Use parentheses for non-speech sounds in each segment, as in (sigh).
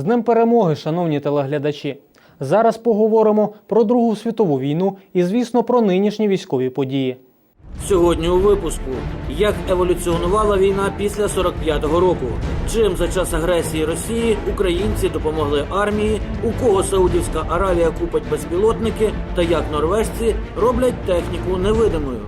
З Днем перемоги, шановні телеглядачі. Зараз поговоримо про Другу світову війну і, звісно, про нинішні військові події. Сьогодні у випуску як еволюціонувала війна після 45-го року, чим за час агресії Росії українці допомогли армії, у кого Саудівська Аравія купить безпілотники, та як норвежці роблять техніку невидимою.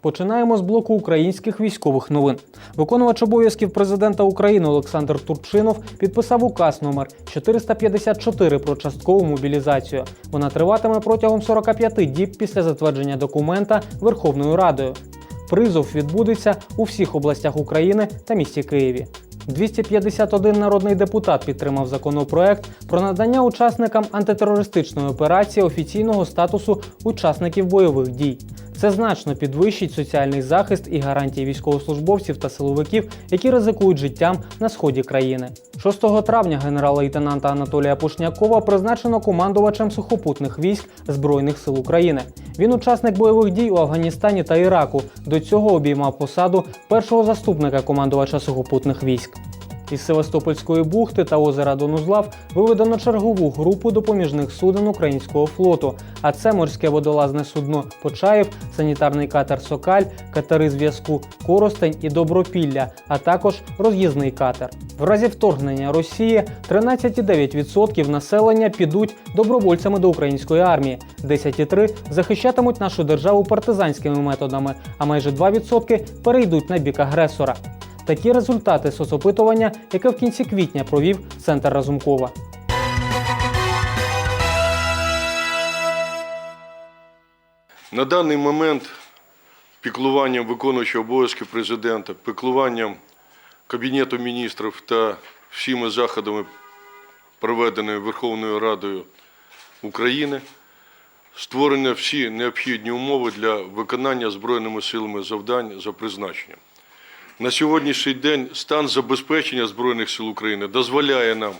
Починаємо з блоку українських військових новин. Виконувач обов'язків президента України Олександр Турчинов підписав указ номер 454 про часткову мобілізацію. Вона триватиме протягом 45 діб після затвердження документа Верховною Радою. Призов відбудеться у всіх областях України та місті Києві. 251 народний депутат підтримав законопроект про надання учасникам антитерористичної операції офіційного статусу учасників бойових дій. Це значно підвищить соціальний захист і гарантії військовослужбовців та силовиків, які ризикують життям на сході країни. 6 травня генерала-лейтенанта Анатолія Пушнякова призначено командувачем сухопутних військ Збройних сил України. Він учасник бойових дій у Афганістані та Іраку. До цього обіймав посаду першого заступника командувача сухопутних військ. Із Севастопольської бухти та озера Донузлав виведено чергову групу допоміжних суден українського флоту. А це морське водолазне судно Почаєв, санітарний катер Сокаль, катери зв'язку Коростень і Добропілля, а також роз'їзний катер. В разі вторгнення Росії 13,9% населення підуть добровольцями до української армії, 10,3% захищатимуть нашу державу партизанськими методами, а майже 2% перейдуть на бік агресора. Такі результати соцопитування, яке в кінці квітня провів центр Разумкова. На даний момент піклуванням виконуючого обов'язки президента, піклуванням Кабінету міністрів та всіми заходами, проведеними Верховною Радою України, створені всі необхідні умови для виконання Збройними силами завдань за призначенням. На сьогоднішній день стан забезпечення Збройних сил України дозволяє нам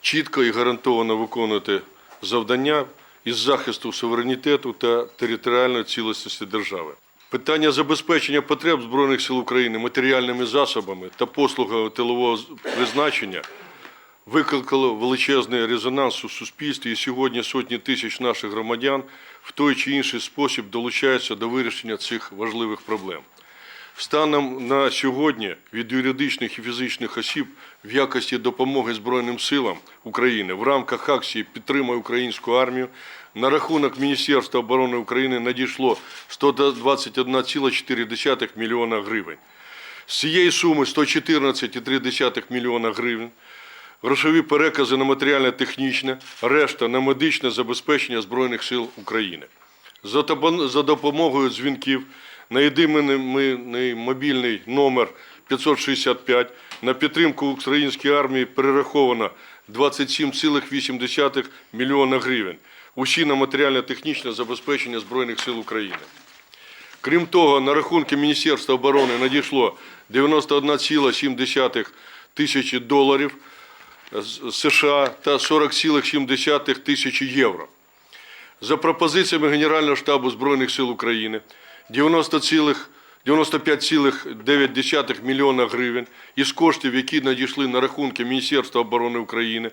чітко і гарантовано виконувати завдання із захисту суверенітету та територіальної цілісності держави. Питання забезпечення потреб Збройних сил України матеріальними засобами та послугами тилового призначення викликало величезний резонанс у суспільстві, і сьогодні сотні тисяч наших громадян в той чи інший спосіб долучаються до вирішення цих важливих проблем. Станом на сьогодні від юридичних і фізичних осіб в якості допомоги Збройним силам України в рамках акції «Підтримай українську армію» на рахунок Міністерства оборони України надійшло 121,4 мільйона гривень. З цієї суми 114,3 мільйона гривень грошові перекази на матеріально-технічне, решта на медичне забезпечення Збройних сил України. За допомогою дзвінків на єдиний мобільний номер 565 на підтримку української армії перераховано 27,8 мільйона гривень. Усі на матеріально-технічне забезпечення Збройних сил України. Крім того, на рахунки Міністерства оборони надійшло 91,7 тисячі доларів США та 40,7 тисячі євро. За пропозиціями Генерального штабу Збройних сил України 90 цілих- 95,9 мільйона гривень із коштів, які надійшли на рахунки Міністерства оборони України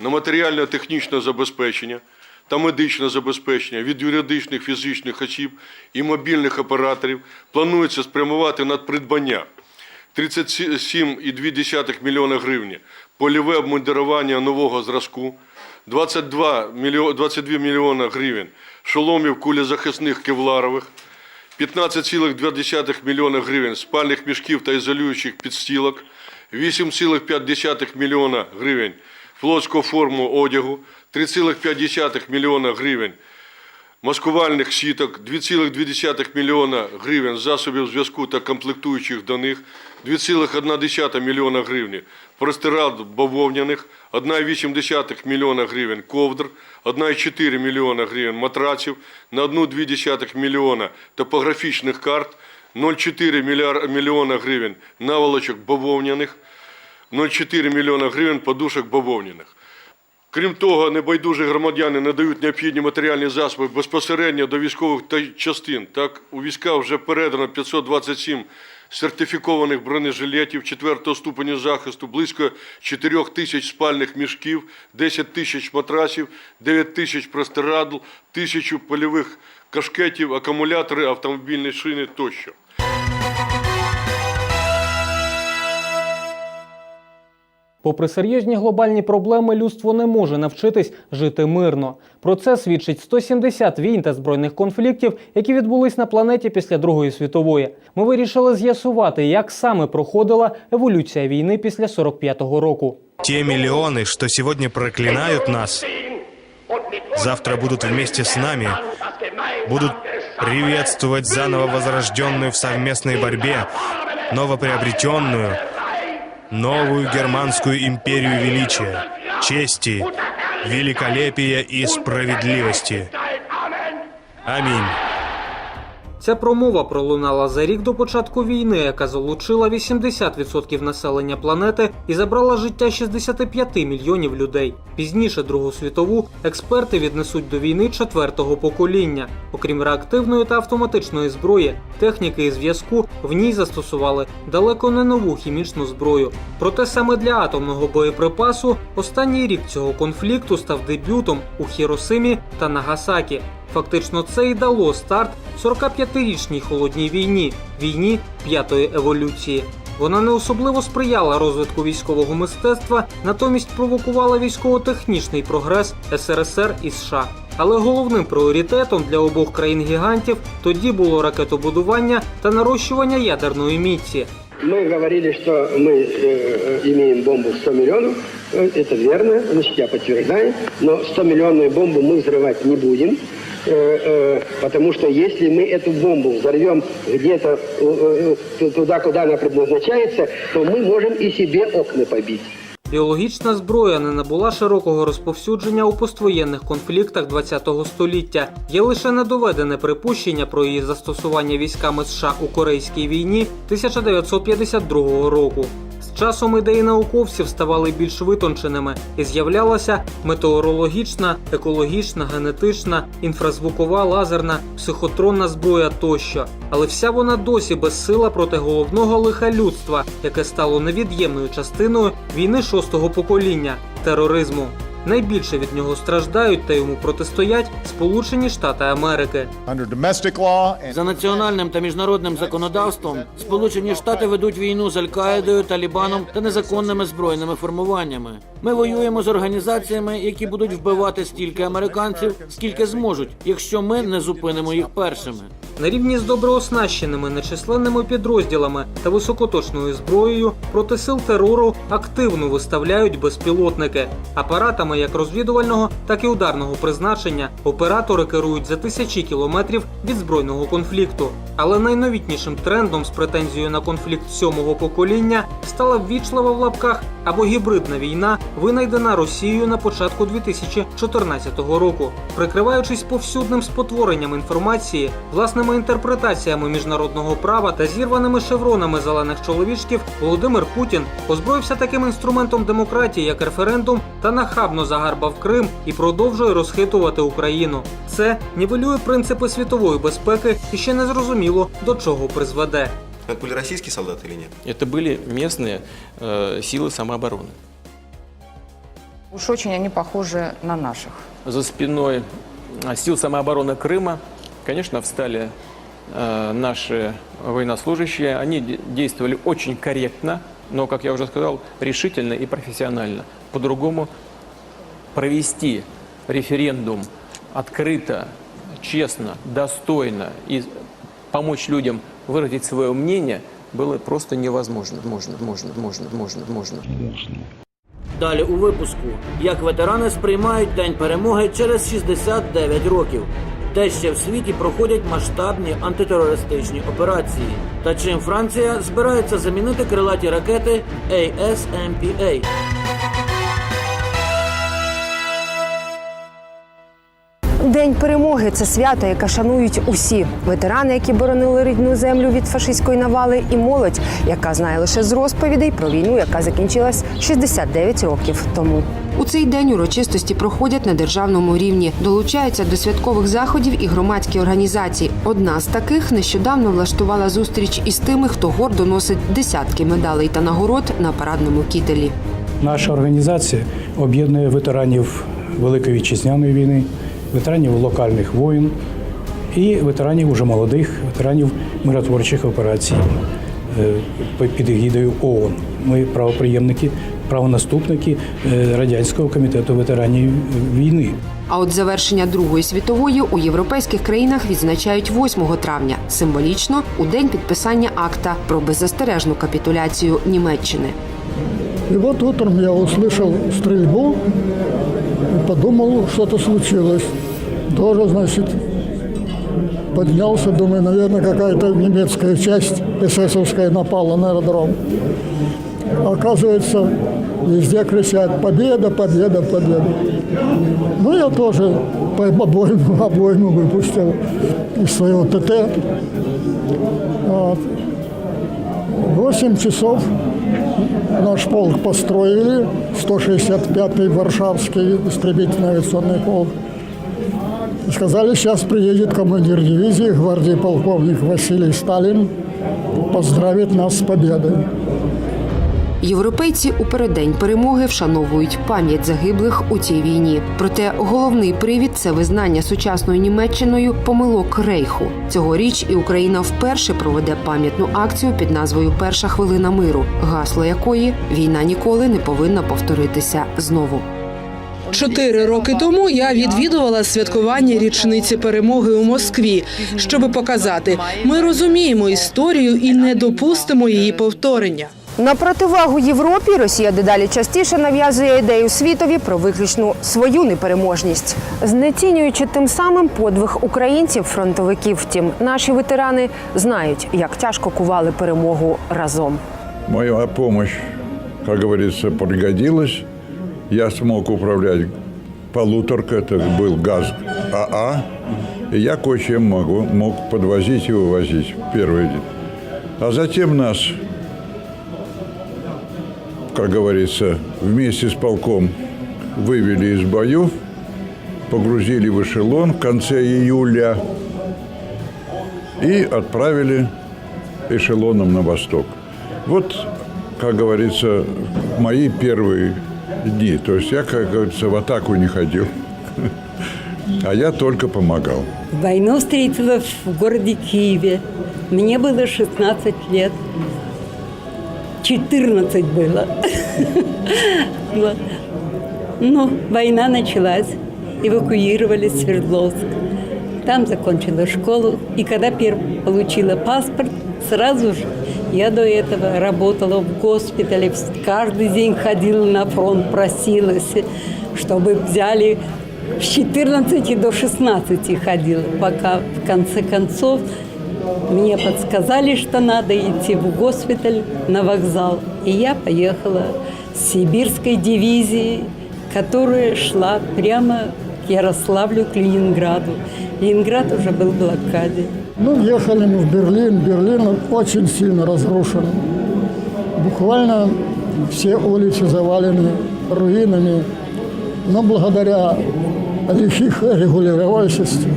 на матеріально-технічне забезпечення та медичне забезпечення від юридичних фізичних осіб і мобільних операторів планується спрямувати на придбання 37,2 мільйона гривень, польове обмундирування нового зразку, 22 мільйо- 22 мільйона гривень шоломів кулезахисних кевларових, 15,2 мільйона гривень спальних мішків та ізолюючих підстілок, 8,5 мільйона гривень флотського форму одягу, 3,5 мільйона гривень маскувальних сіток, 2,2 мільйона гривень засобів зв'язку та комплектуючих до них, 2,1 мільйона гривень простирал бавовняних, 1,8 мільйона гривень ковдр, 1,4 мільйона гривень матраців, на 1,2 мільйона топографічних карт, 0,4 мільяр- мільйона гривень наволочок бавовняних, 0,4 мільйона гривень подушок бавовняних. Крім того, небайдужі громадяни надають необхідні матеріальні засоби безпосередньо до військових частин. Так, у війська вже передано 527 сертифікованих бронежилетів 4 ступеня захисту, близько 4 тисяч спальних мішків, 10 тисяч матрасів, 9 тисяч простирадл, тисячу польових кашкетів, акумулятори, автомобільні шини тощо. Попри серйозні глобальні проблеми, людство не може навчитись жити мирно. Про це свідчить 170 війн та збройних конфліктів, які відбулись на планеті після Другої світової. Ми вирішили з'ясувати, як саме проходила еволюція війни після 45-го року. Те миллионы, что сегодня проклинают нас, завтра будут вместе с нами, будут приветствовать заново возрожденную в совместной борьбе, новоприобретенную, новую германскую империю величия, чести, великолепия и справедливости. Аминь. Ця промова пролунала за рік до початку війни, яка залучила 80% населення планети і забрала життя 65 мільйонів людей. Пізніше Другу світову експерти віднесуть до війни четвертого покоління. Окрім реактивної та автоматичної зброї, техніки і зв'язку в ній застосували далеко не нову хімічну зброю. Проте саме для атомного боєприпасу останній рік цього конфлікту став дебютом у Хіросимі та Нагасакі. Фактично, це і дало старт 45-річній холодній війні війні п'ятої еволюції. Вона не особливо сприяла розвитку військового мистецтва, натомість провокувала військово-технічний прогрес СРСР і США. Але головним пріоритетом для обох країн-гігантів тоді було ракетобудування та нарощування ядерної міці. Мы говорили, что мы э, имеем бомбу в 100 миллионов. Э, Это верно, значит, я подтверждаю. Но 100 миллионную бомбу мы взрывать не будем. э, э, Потому что если мы эту бомбу взорвем где-то э, э, туда, куда она предназначается, то мы можем и себе окна побить. Біологічна зброя не набула широкого розповсюдження у поствоєнних конфліктах ХХ століття. Є лише недоведене припущення про її застосування військами США у Корейській війні 1952 року. Часом ідеї науковців ставали більш витонченими і з'являлася метеорологічна, екологічна, генетична, інфразвукова, лазерна, психотронна зброя тощо. Але вся вона досі безсила проти головного лиха людства, яке стало невід'ємною частиною війни шостого покоління тероризму. Найбільше від нього страждають та йому протистоять Сполучені Штати Америки. За національним та міжнародним законодавством Сполучені Штати ведуть війну з Аль-Каїдою, Талібаном та незаконними збройними формуваннями. Ми воюємо з організаціями, які будуть вбивати стільки американців, скільки зможуть, якщо ми не зупинимо їх першими. На рівні з добре оснащеними нечисленними підрозділами та високоточною зброєю проти сил терору активно виставляють безпілотники. Апаратами як розвідувального, так і ударного призначення оператори керують за тисячі кілометрів від збройного конфлікту. Але найновітнішим трендом з претензією на конфлікт сьомого покоління стала ввічлива в лапках або гібридна війна, винайдена Росією на початку 2014 року, прикриваючись повсюдним спотворенням інформації, власними інтерпретаціями міжнародного права та зірваними шевронами зелених чоловічків, Володимир Путін озброївся таким інструментом демократії, як референдум, та нахабно загарбав Крим і продовжує розхитувати Україну. Це нівелює принципи світової безпеки і ще не зрозуміло до чого призведе. Это были российские солдаты или нет? Это были местные э, силы самообороны. Уж очень они похожи на наших. За спиной а, сил самообороны Крыма, конечно, встали э, наши военнослужащие. Они де- действовали очень корректно, но, как я уже сказал, решительно и профессионально. По-другому провести референдум открыто, честно, достойно и помочь людям выразить свое мнение было просто невозможно. Можно, можно, можно, можно, можно. Далі у випуску, як ветерани сприймають День перемоги через 69 років. Де ще в світі проходять масштабні антитерористичні операції. Та чим Франція збирається замінити крилаті ракети ASMPA. День перемоги це свято, яке шанують усі ветерани, які боронили рідну землю від фашистської навали, і молодь, яка знає лише з розповідей про війну, яка закінчилась 69 років тому. У цей день урочистості проходять на державному рівні, долучаються до святкових заходів і громадські організації. Одна з таких нещодавно влаштувала зустріч із тими, хто гордо носить десятки медалей та нагород на парадному кітелі. Наша організація об'єднує ветеранів Великої вітчизняної війни, ветеранів локальних воїн і ветеранів уже молодих, ветеранів миротворчих операцій е, під егідою ООН. Ми правоприємники, правонаступники е, Радянського комітету ветеранів війни. А от завершення Другої світової у європейських країнах відзначають 8 травня, символічно у день підписання акта про беззастережну капітуляцію Німеччини. И вот утром я услышал стрельбу и подумал, что-то случилось. Тоже, значит, поднялся, думаю, наверное, какая-то немецкая часть эсэсовская напала на аэродром. Оказывается, везде кричат «Победа, победа, победа». Ну, я тоже по обойму, (laughs) обойму выпустил из своего ТТ. Вот. Восемь часов наш полк построили, 165-й Варшавский истребительный авиационный полк. Сказали, сейчас приедет командир дивизии, гвардии полковник Василий Сталин, поздравит нас с победой. Європейці у переддень перемоги вшановують пам'ять загиблих у цій війні. Проте головний привід це визнання сучасною Німеччиною помилок Рейху. Цьогоріч і Україна вперше проведе пам'ятну акцію під назвою Перша хвилина миру, гасло якої війна ніколи не повинна повторитися знову. Чотири роки тому я відвідувала святкування річниці перемоги у Москві, щоб показати, ми розуміємо історію і не допустимо її повторення. На противагу Європі Росія дедалі частіше нав'язує ідею світові про виключну свою непереможність, знецінюючи тим самим подвиг українців, фронтовиків. Втім, наші ветерани знають, як тяжко кували перемогу разом. Моя помощь, как говорится, пригодилась. Я смог управлять полуторкой, это был ГАЗ АА. И я кое-чем могу, мог подвозить и вывозить в первый день. А затем нас, как говорится, вместе с полком вывели из боев, погрузили в эшелон в конце июля и отправили эшелоном на восток. Вот, как говорится, мои первые дни. То есть я, как говорится, в атаку не ходил, а я только помогал. Войну встретила в городе Киеве. Мне было 16 лет. 14 было. (laughs) Вот. Ну, война началась. Эвакуировали Свердловск. Там закончила школу. И когда получила паспорт, сразу же я до этого работала в госпитале. Каждый день ходила на фронт, просилась, чтобы взяли с 14 до 16 ходила, пока в конце концов мне подсказали, что надо идти в госпиталь на вокзал. И я поехала с сибирской дивизии, которая шла прямо к Ярославлю, к Ленинграду. Ленинград уже был в блокаде. Ну, ехали мы в Берлин. Берлин очень сильно разрушен. Буквально все улицы завалены руинами. Но благодаря лихих регулировальщости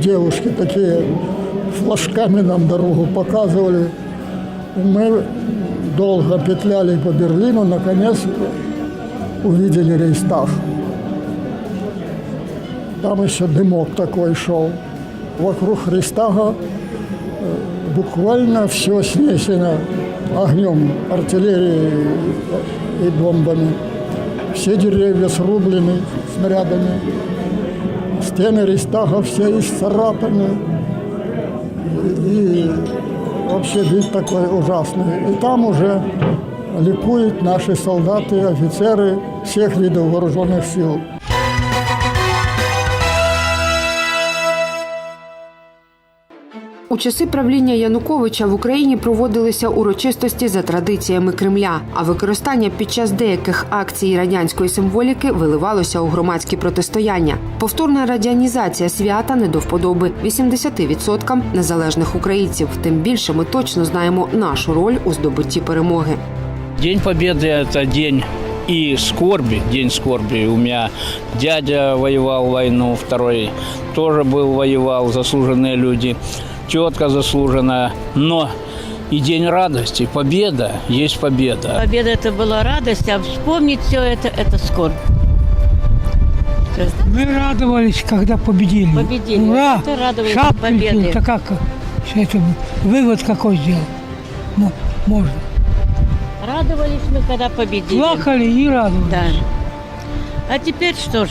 девушки такие флажками нам дорогу показывали. Мы долго петляли по Берлину, наконец увидели Рейхстаг. Там еще дымок такой шел. Вокруг Рейхстага э, буквально все снесено огнем артиллерии и бомбами. Все деревья срублены снарядами. Стены Рейхстага все исцарапаны. И вообще вид такой ужасный. И там уже ликуют наши солдаты, офицеры всех видов вооруженных сил. У часи правління Януковича в Україні проводилися урочистості за традиціями Кремля, а використання під час деяких акцій радянської символіки виливалося у громадські протистояння. Повторна радянізація свята не до вподоби 80% незалежних українців. Тим більше ми точно знаємо нашу роль у здобутті перемоги. День Победы – это день и скорби, день скорби. У меня дядя воевал в войну, второй тоже был воевал, заслуженные люди, Тетка заслуженная. Но и день радости, победа, есть победа. Победа это была радость, а вспомнить все это – это скорбь. Мы радовались, когда победили. Победили. Ура! Ты радовались Шапки победе. Это как? Это вывод какой сделал? Ну, можно. Радовались мы, когда победили. Плакали и радовались. Да. А теперь что ж,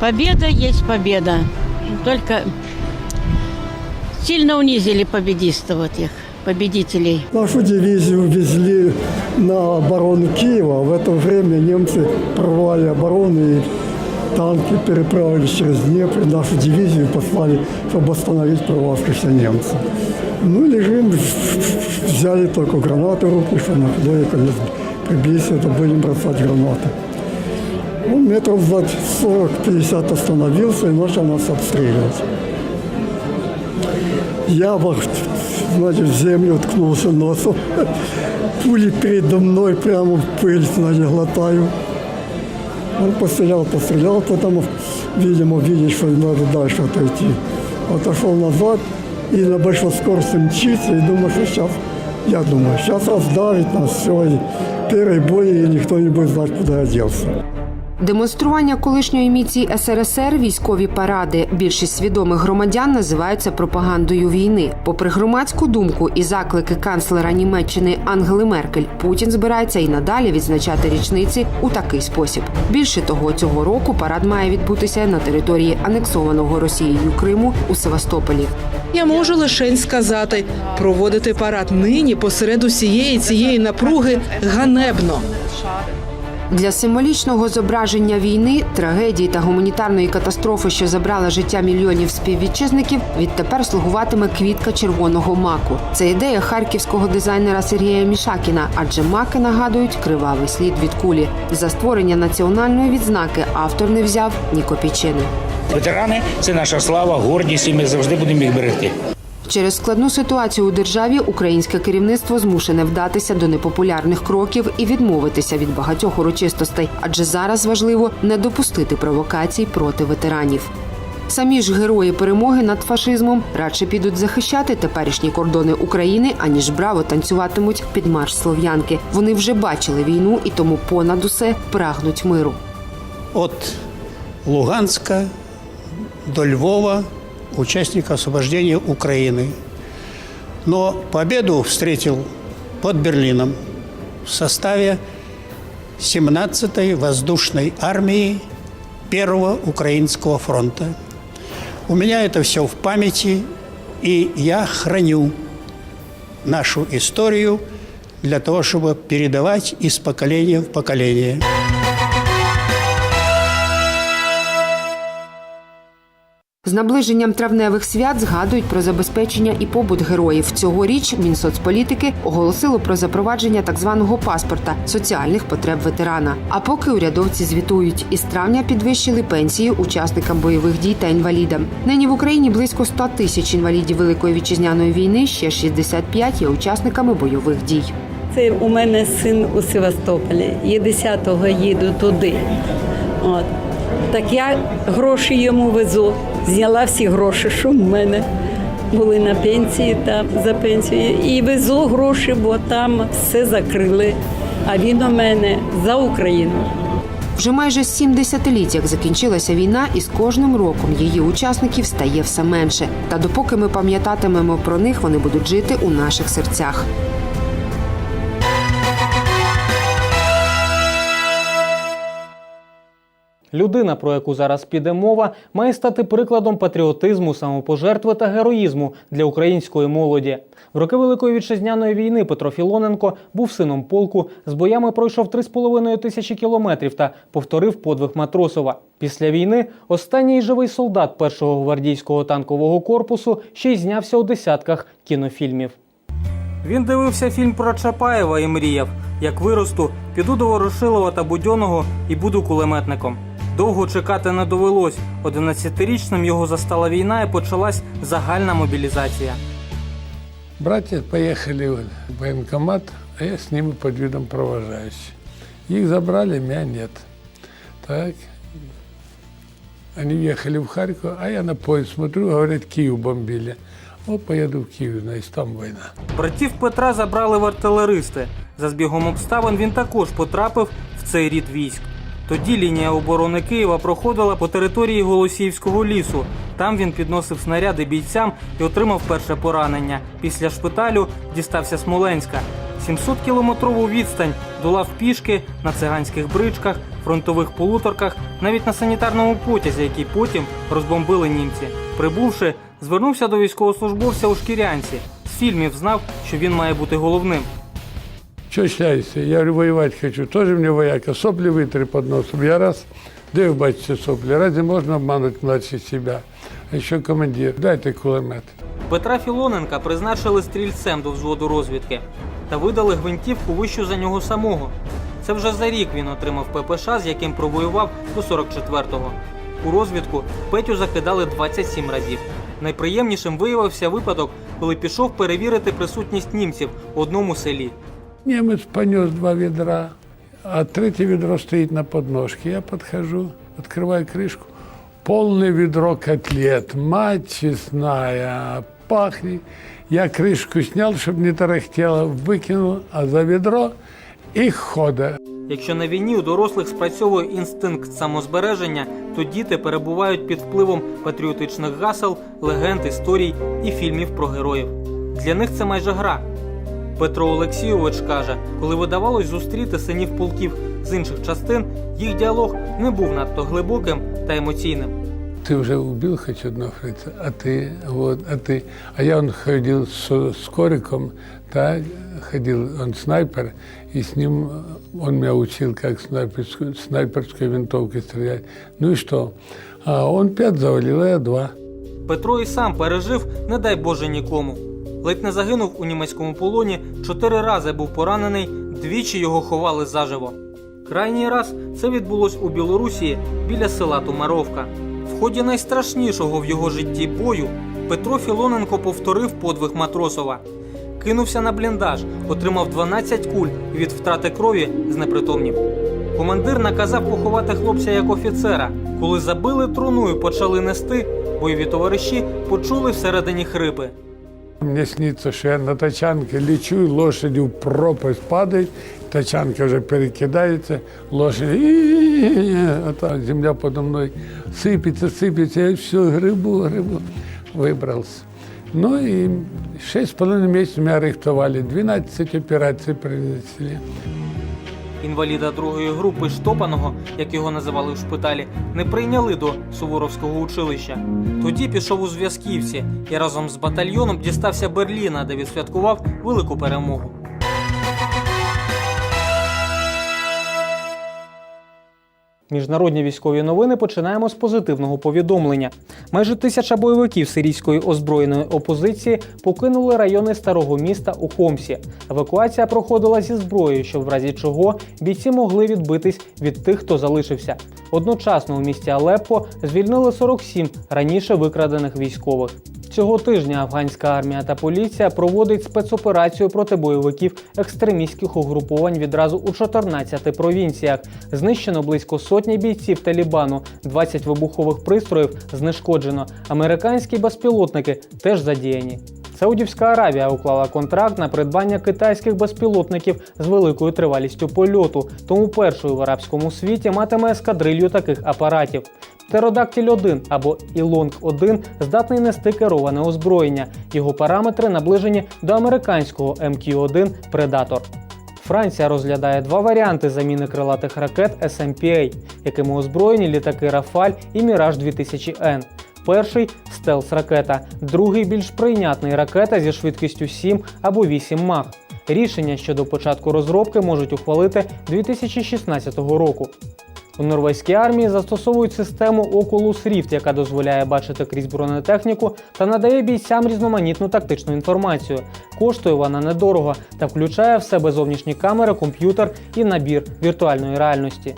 победа есть победа. Только сильно унизили победистов этих, победителей. Нашу дивизию везли на оборону Киева. В это время немцы прорвали оборону и танки переправились через Днепр. Нашу дивизию послали, чтобы остановить прорвавшихся немцев. Ну, лежим, взяли только гранаты в руки, что на конец прибились, это будем бросать гранаты. Он метров за 40-50 остановился и начал нас обстреливать. Я, знаете, в землю уткнулся носом. Пули передо мной прямо в пыль, знаете, глотаю. Он пострелял, пострелял, потом, видимо, видит, что надо дальше отойти. Отошел назад и на большой скорости мчится, и думаю, что сейчас, я думаю, сейчас раздавит нас все, и первый бой, и никто не будет знать, куда я делся. Демонстрування колишньої міції СРСР, військові паради, більшість свідомих громадян називаються пропагандою війни. Попри громадську думку і заклики канцлера Німеччини Ангели Меркель, Путін збирається і надалі відзначати річниці у такий спосіб. Більше того, цього року парад має відбутися на території анексованого Росією Криму у Севастополі. Я можу лише сказати, проводити парад нині посеред усієї цієї напруги ганебно. Для символічного зображення війни, трагедії та гуманітарної катастрофи, що забрала життя мільйонів співвітчизників, відтепер слугуватиме квітка червоного маку. Це ідея харківського дизайнера Сергія Мішакіна, адже маки нагадують кривавий слід від кулі. За створення національної відзнаки автор не взяв ні копійчини. Ветерани це наша слава, гордість, і ми завжди будемо їх берегти. Через складну ситуацію у державі українське керівництво змушене вдатися до непопулярних кроків і відмовитися від багатьох урочистостей, адже зараз важливо не допустити провокацій проти ветеранів. Самі ж герої перемоги над фашизмом радше підуть захищати теперішні кордони України, аніж браво танцюватимуть під марш слов'янки. Вони вже бачили війну і тому понад усе прагнуть миру. От Луганска до Львова, участник освобождения Украины. Но победу встретил под Берлином в составе 17-й воздушной армии Первого Украинского фронта. У меня это все в памяти, и я храню нашу историю для того, чтобы передавать из поколения в поколение. З наближенням травневих свят згадують про забезпечення і побут героїв. Цьогоріч Мінсоцполітики оголосило про запровадження так званого паспорта соціальних потреб ветерана. А поки урядовці звітують, із травня підвищили пенсії учасникам бойових дій та інвалідам. Нині в Україні близько 100 тисяч інвалідів Великої вітчизняної війни, ще 65 є учасниками бойових дій. Це у мене син у Севастополі. Є 10-го їду туди. От. Так я гроші йому везу. Зняла всі гроші, що в мене були на пенсії там за пенсією. І везу гроші, бо там все закрили. А він у мене за Україну. Вже майже сім десятиліть, закінчилася війна, і з кожним роком її учасників стає все менше. Та допоки ми пам'ятатимемо про них, вони будуть жити у наших серцях. Людина, про яку зараз піде мова, має стати прикладом патріотизму, самопожертви та героїзму для української молоді. В роки Великої вітчизняної війни Петро Філоненко був сином полку, з боями пройшов 3,5 тисячі кілометрів та повторив подвиг Матросова. Після війни останній живий солдат першого гвардійського танкового корпусу ще й знявся у десятках кінофільмів. Він дивився фільм про Чапаєва і мріяв, як виросту, піду до Ворошилова та Будьоного і буду кулеметником. Довго чекати не довелось. 11-річним його застала війна і почалась загальна мобілізація. Братья поехали в военкомат, а я с ними под видом провожающий. Их забрали, меня нет. Так. Они ехали в Харьков, а я на поезд смотрю, говорят, Киев бомбили. Вот поеду в Киев, значит, там война. Братів Петра забрали в артилеристи. За збігом обставин він також потрапив в цей рід військ. Тоді лінія оборони Києва проходила по території Голосіївського лісу. Там він підносив снаряди бійцям і отримав перше поранення. Після шпиталю дістався Смоленська. 700-кілометрову відстань долав пішки на циганських бричках, фронтових полуторках, навіть на санітарному потязі, який потім розбомбили німці. Прибувши, звернувся до військовослужбовця у шкірянці. З фільмів знав, що він має бути головним. Чего шляешься? Я говорю, воевать хочу. Тоже мне вояка. Сопли вытри под носом. Я раз, де ви бачите сопли? Разве можно обмануть младше себя? А еще командир. Дайте кулемет. Петра Філоненка призначили стрільцем до взводу розвідки та видали гвинтівку вищу за нього самого. Це вже за рік він отримав ППШ, з яким провоював до 44-го. У розвідку Петю закидали 27 разів. Найприємнішим виявився випадок, коли пішов перевірити присутність німців у одному селі. Немец понес два ведра, а третье ведро стоит на подножке. Я подхожу, открываю крышку. Полное ведро котлет, мать честная, пахнет. Я крышку снял, чтобы не тарахтело, выкинул, а за ведро и хода. Якщо на війні у дорослих спрацьовує інстинкт самозбереження, то діти перебувають під впливом патріотичних гасел, легенд, історій і фільмів про героїв. Для них це майже гра. Петро Олексійович каже, коли видавалось зустріти синів полків з інших частин, їх діалог не був надто глибоким та емоційним. Ты уже убил хоть одного фрица, а ты, вот, а ты. А я он ходил с, с Кориком, так, ходил, он снайпер, и с ним он меня учил, как снайперскую, снайперской винтовкой стрелять. Ну и что? А он пять завалил, а я два. Петро і сам пережив, не дай Боже нікому. Ледь не загинув у німецькому полоні, чотири рази був поранений, двічі його ховали заживо. Крайній раз це відбулось у Білорусі біля села Тумаровка. В ході найстрашнішого в його житті бою Петро Філоненко повторив подвиг Матросова. Кинувся на бліндаж, отримав 12 куль і від втрати крові знепритомнів. Командир наказав поховати хлопця як офіцера. Коли забили труну і почали нести, бойові товариші почули всередині хрипи. Мне снится, что я на тачанке лечу, и лошадь в пропасть падает, тачанка уже перекидается, лошадь, а та земля подо мной сыпется, сыпется, я все грибу, грибу, выбрался. Ну и шесть с половиной месяцев меня рихтовали, 12 операций принесли. Інваліда другої групи штопаного, як його називали в шпиталі, не прийняли до Суворовського училища. Тоді пішов у зв'язківці і разом з батальйоном дістався Берліна, де відсвяткував велику перемогу. Міжнародні військові новини починаємо з позитивного повідомлення. Майже тисяча бойовиків сирійської озброєної опозиції покинули райони старого міста у Хомсі. Евакуація проходила зі зброєю, щоб в разі чого бійці могли відбитись від тих, хто залишився. Одночасно у місті Алеппо звільнили 47 раніше викрадених військових. Цього тижня афганська армія та поліція проводить спецоперацію проти бойовиків екстремістських угруповань відразу у 14 провінціях. Знищено близько сотні бійців Талібану, 20 вибухових пристроїв знешкоджено. Американські безпілотники теж задіяні. Саудівська Аравія уклала контракт на придбання китайських безпілотників з великою тривалістю польоту, тому першою в арабському світі матиме ескадрилью таких апаратів. Птеродактиль 1 або Ілонг 1 здатний нести кероване озброєння. Його параметри наближені до американського МК-1 Predator. Франція розглядає два варіанти заміни крилатих ракет SMPA, якими озброєні літаки Рафаль і Міраж 2000 Н. Перший стелс-ракета, другий більш прийнятний ракета зі швидкістю 7 або 8 мах. Рішення щодо початку розробки можуть ухвалити 2016 року. У норвезькій армії застосовують систему Oculus Rift, яка дозволяє бачити крізь бронетехніку та надає бійцям різноманітну тактичну інформацію. Коштує вона недорого та включає в себе зовнішні камери, комп'ютер і набір віртуальної реальності.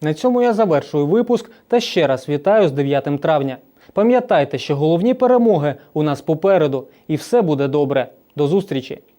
На цьому я завершую випуск та ще раз вітаю з 9 травня. Пам'ятайте, що головні перемоги у нас попереду, і все буде добре. До зустрічі!